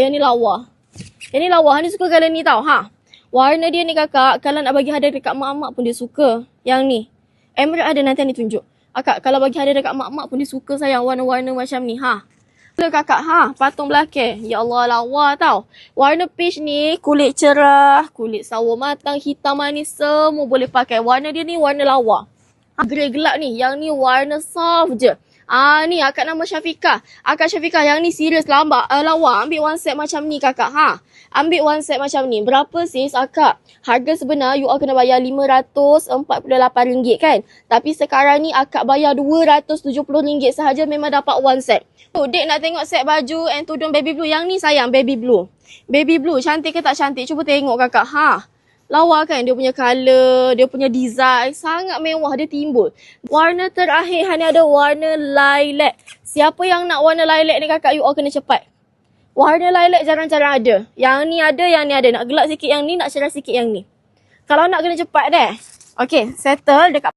yang ni lawa. Yang ni lawa. Hani suka colour ni tau. Ha. Warna dia ni kakak, kalau nak bagi hadiah dekat mak-mak pun dia suka. Yang ni. Emerald ada nanti Hani tunjuk. Akak, kalau bagi hadiah dekat mak-mak pun dia suka sayang warna-warna macam ni. Ha. Betul kakak, ha. Patung belakang. Ya Allah, lawa tau. Warna peach ni, kulit cerah, kulit sawo matang, hitam manis, semua boleh pakai. Warna dia ni warna lawa. Ha, grey gelap ni. Yang ni warna soft je. Ah ni akak nama Syafiqah. Akak Syafiqah yang ni serius lamba uh, lawa. Ambil one set macam ni kakak ha. Ambil one set macam ni. Berapa sis akak? Harga sebenar you all kena bayar RM548 kan? Tapi sekarang ni akak bayar RM270 sahaja memang dapat one set. Tu dek nak tengok set baju and tudung baby blue. Yang ni sayang baby blue. Baby blue cantik ke tak cantik? Cuba tengok kakak ha. Lawa kan dia punya colour, dia punya design sangat mewah dia timbul. Warna terakhir hanya ada warna lilac. Siapa yang nak warna lilac ni kakak you all kena cepat. Warna lilac jarang-jarang ada. Yang ni ada, yang ni ada. Nak gelap sikit yang ni, nak cerah sikit yang ni. Kalau nak kena cepat deh. Okay, settle dekat